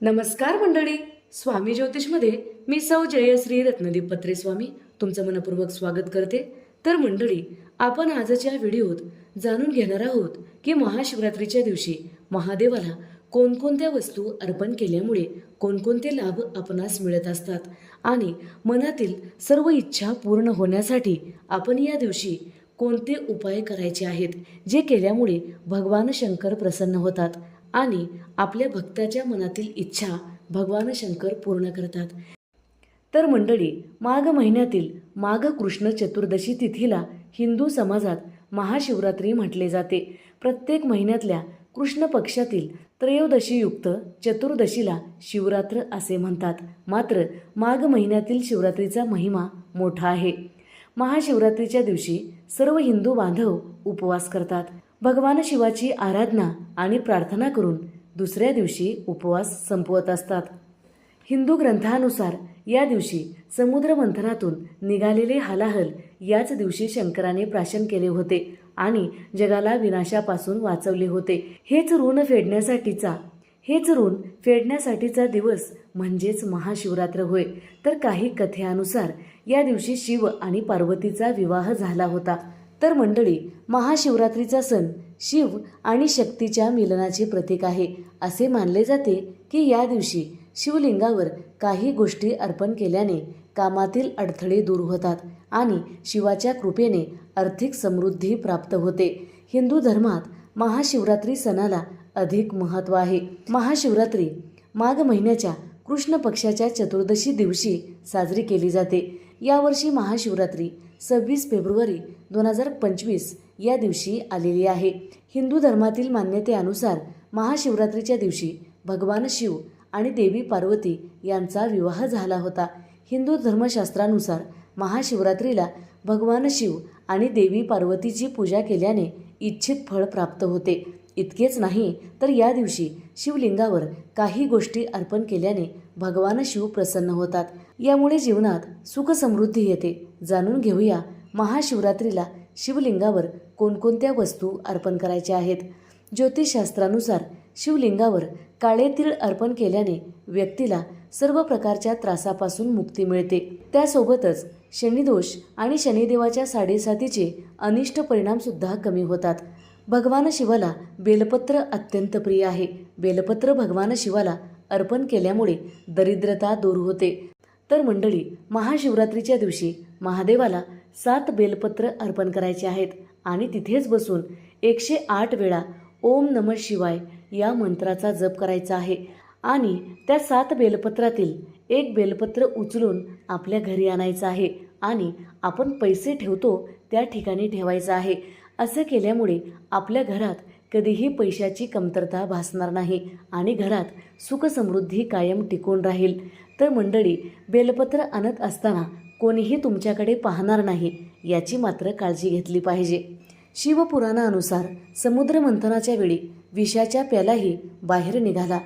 नमस्कार मंडळी. स्वामी ज्योतिषमध्ये मी सौ जयश्री रत्नदीप पत्रे स्वामी तुमचं मनपूर्वक स्वागत करते. तर मंडळी आपण आजच्या व्हिडिओत जाणून घेणार आहोत की महाशिवरात्रीच्या दिवशी महादेवाला कोणकोणत्या वस्तू अर्पण केल्यामुळे कोणकोणते लाभ आपणास मिळत असतात आणि मनातील सर्व इच्छा पूर्ण होण्यासाठी आपण या दिवशी कोणते उपाय करायचे आहेत जे केल्यामुळे भगवान शंकर प्रसन्न होतात? आणि आपल्या भक्ताच्या मनातील इच्छा भगवान शंकर पूर्ण करतात. तर मंडळी माघ महिन्यातील माघ कृष्ण चतुर्दशी तिथीला हिंदू समाजात महाशिवरात्री म्हटले जाते. प्रत्येक महिन्यातल्या कृष्ण पक्षातील त्रयोदशीयुक्त चतुर्दशीला शिवरात्र असे म्हणतात. मात्र माघ महिन्यातील शिवरात्रीचा महिमा मोठा आहे. महाशिवरात्रीच्या दिवशी सर्व हिंदू बांधव उपवास करतात. भगवान शिवाची आराधना आणि प्रार्थना करून दुसऱ्या दिवशी उपवास संपवत असतात. हिंदू ग्रंथानुसार या दिवशी समुद्र मंथनातून निघालेले हलाहल याच दिवशी शंकराने प्राशन केले होते आणि जगाला विनाशापासून वाचवले होते. हेच ऋण फेडण्यासाठीचा हेच ऋण फेडण्यासाठीचा दिवस म्हणजेच महाशिवरात्र होय. तर काही कथेनुसार या दिवशी शिव आणि पार्वतीचा विवाह झाला होता. तर मंडळी महाशिवरात्रीचा सण शिव आणि शक्तीच्या मिलनाचे प्रतीक आहे असे मानले जाते की या दिवशी शिवलिंगावर काही गोष्टी अर्पण केल्याने कामातील अडथळे दूर होतात आणि शिवाच्या कृपेने आर्थिक समृद्धी प्राप्त होते. हिंदू धर्मात महाशिवरात्री सणाला अधिक महत्त्व आहे. महाशिवरात्री माघ महिन्याच्या कृष्ण पक्षाच्या चतुर्दशी दिवशी साजरी केली जाते. यावर्षी महाशिवरात्री सव्वीस फेब्रुवारी दोन हजार पंचवीस या दिवशी आलेली आहे. हिंदू धर्मातील मान्यतेनुसार महाशिवरात्रीच्या दिवशी भगवान शिव आणि देवी पार्वती यांचा विवाह झाला होता. हिंदू धर्मशास्त्रानुसार महाशिवरात्रीला भगवान शिव आणि देवी पार्वतीची पूजा केल्याने इच्छित फळ प्राप्त होते. इतकेच नाही तर या दिवशी शिवलिंगावर काही गोष्टी अर्पण केल्याने भगवान शिव प्रसन्न होतात. यामुळे जीवनात सुख समृद्धी येते. जाणून घेऊया महाशिवरात्रीला शिवलिंगावर कोणकोणत्या वस्तू अर्पण करायच्या आहेत. ज्योतिषशास्त्रानुसार शिवलिंगावर काळे तीळ अर्पण केल्याने व्यक्तीला सर्व प्रकारच्या त्रासापासून मुक्ती मिळते. त्यासोबतच शनिदोष आणि शनिदेवाच्या साडेसातीचे अनिष्ट परिणामसुद्धा कमी होतात. भगवान शिवाला बेलपत्र अत्यंत प्रिय आहे. बेलपत्र भगवान शिवाला अर्पण केल्यामुळे दरिद्रता दूर होते. तर मंडळी महाशिवरात्रीच्या दिवशी महादेवाला सात बेलपत्र अर्पण करायचे आहेत आणि तिथेच बसून एकशे आठ वेळा ओम नम शिवाय या मंत्राचा जप करायचा आहे आणि त्या सात बेलपत्रातील एक बेलपत्र उचलून आपल्या घरी आणायचं आहे आणि आपण पैसे ठेवतो त्या ठिकाणी ठेवायचं आहे. असं केल्यामुळे आपल्या घरात कधीही पैशाची कमतरता भासणार नाही आणि घरात सुखसमृद्धी कायम टिकून राहील. तर मंडळी बेलपत्र आणत असताना कोणीही तुमच्याकडे पाहणार नाही याची मात्र काळजी घेतली पाहिजे. शिवपुराणानुसार समुद्र मंथनाच्या वेळी विषाच्या प्यालाही बाहेर निघाला.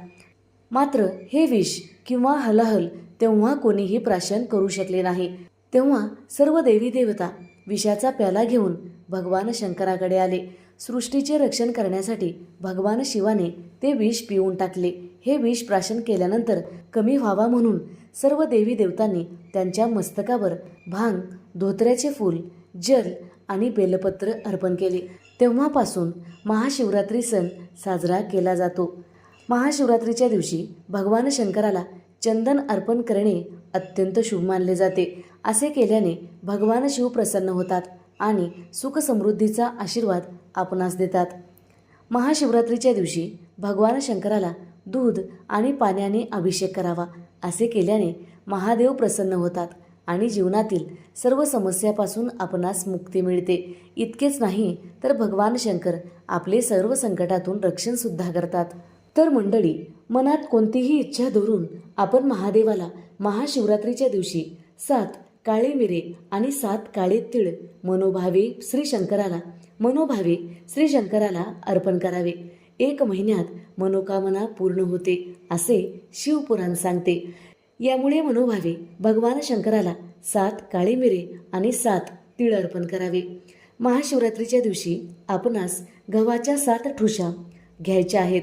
मात्र हे विष किंवा हलाहल तेव्हा कोणीही प्राशन करू शकले नाही. तेव्हा सर्व देवी देवता विषाचा प्याला घेऊन भगवान शंकराकडे आले. सृष्टीचे रक्षण करण्यासाठी भगवान शिवाने ते विष पिऊन टाकले. हे विष प्राशन केल्यानंतर कमी व्हावा म्हणून सर्व देवी देवतांनी त्यांच्या मस्तकावर भांग धोत्र्याचे फूल जल आणि बेलपत्र अर्पण केले. तेव्हापासून महाशिवरात्री सण साजरा केला जातो. महाशिवरात्रीच्या दिवशी भगवान शंकराला चंदन अर्पण करणे अत्यंत शुभ मानले जाते. असे केल्याने भगवान शिव प्रसन्न होतात आणि सुखसमृद्धीचा आशीर्वाद आपणास देतात. महाशिवरात्रीच्या दिवशी भगवान शंकराला दूध आणि पाण्याने अभिषेक करावा असे केल्याने महादेव प्रसन्न होतात आणि जीवनातील सर्व समस्यापासून आपणास मुक्ती मिळते. इतकेच नाही तर भगवान शंकर आपले सर्व संकटातून रक्षणसुद्धा करतात. तर मंडळी मनात कोणतीही इच्छा धरून आपण महादेवाला महाशिवरात्रीच्या दिवशी सात काळे मिरे आणि सात काळे तीळ मनोभावे श्री शंकराला मनोभावे श्री शंकराला अर्पण करावे. एक महिन्यात मनोकामना पूर्ण होते असे शिवपुराण सांगते. यामुळे मनोभावे भगवान शंकराला सात काळे मिरे आणि सात तीळ अर्पण करावे. महाशिवरात्रीच्या दिवशी आपणास गव्हाच्या सात ठुशा घ्यायच्या आहेत.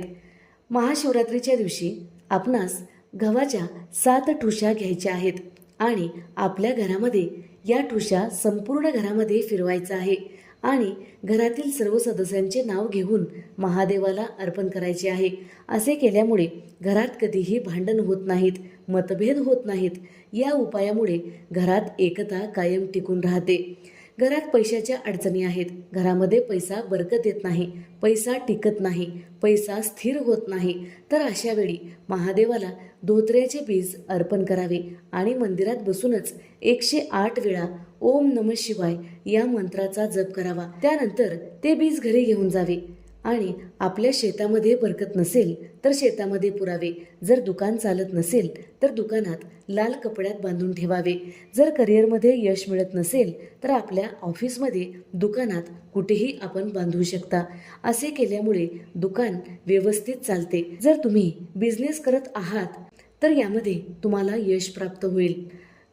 महाशिवरात्रीच्या दिवशी आपणास गव्हाच्या सात ठुशा घ्यायच्या आहेत. आणि आपल्या घरामध्ये या ठुशा संपूर्ण घरामध्ये फिरवायचा आहे. आणि घरातील सर्व सदस्यांचे नाव घेऊन महादेवाला अर्पण करायचे आहे. असे केल्यामुळे घरात कधीही भांडण होत नाहीत मतभेद होत नाहीत. या उपायामुळे घरात एकता कायम टिकून राहते. घरात पैशाच्या अडचणी आहेत. घरामध्ये पैसा बरकत येत नाही. पैसा टिकत नाही. पैसा स्थिर होत नाही. तर अशा वेळी महादेवाला धोत्र्याचे बीज अर्पण करावे आणि मंदिरात बसूनच एकशे आठ वेळा ओम नम शिवाय या मंत्राचा जप करावा. त्यानंतर ते बीज घरी घेऊन जावे. आणि आपल्या शेतामध्ये बरकत नसेल तर शेतामध्ये पुरावे. जर दुकान चालत नसेल तर दुकानात लाल कपड्यात बांधून ठेवावे. जर करिअरमध्ये यश मिळत नसेल तर आपल्या ऑफिसमध्ये दुकानात कुठेही आपण बांधू शकता. असे केल्यामुळे दुकान व्यवस्थित चालते. जर तुम्ही बिझनेस करत आहात तर यामध्ये तुम्हाला यश प्राप्त होईल.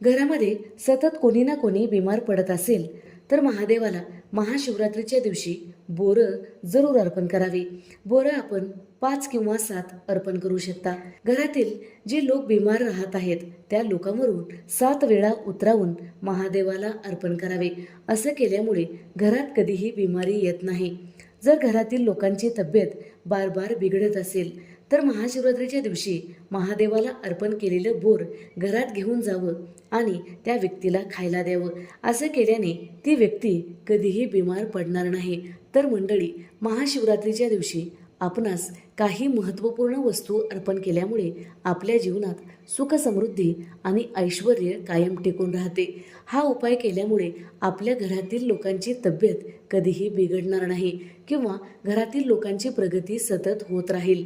घरामध्ये सतत कोणी ना कोणी बिमार पडत असेल तर महादेवाला महाशिवरात्रीच्या दिवशी बोरं जरूर अर्पण करावी. बोरं आपण पाच किंवा सात अर्पण करू शकता. घरातील जे लोक बिमार राहत आहेत त्या लोकांवरून सात वेळा उतरावून महादेवाला अर्पण करावे. असं केल्यामुळे घरात कधीही बिमारी येत नाही. जर घरातील लोकांची तब्येत बार बार बिघडत असेल तर महाशिवरात्रीच्या दिवशी महादेवाला अर्पण केलेलं बोर घरात घेऊन जावं आणि त्या व्यक्तीला खायला द्यावं. असं केल्याने ती व्यक्ती कधीही बिमार पडणार नाही. तर मंडळी महाशिवरात्रीच्या दिवशी आपणास काही महत्त्वपूर्ण वस्तू अर्पण केल्यामुळे आपल्या जीवनात सुख समृद्धी आणि ऐश्वर कायम टिकून राहते. हा उपाय केल्यामुळे आपल्या घरातील लोकांची तब्येत कधीही बिघडणार नाही किंवा घरातील लोकांची प्रगती सतत होत राहील.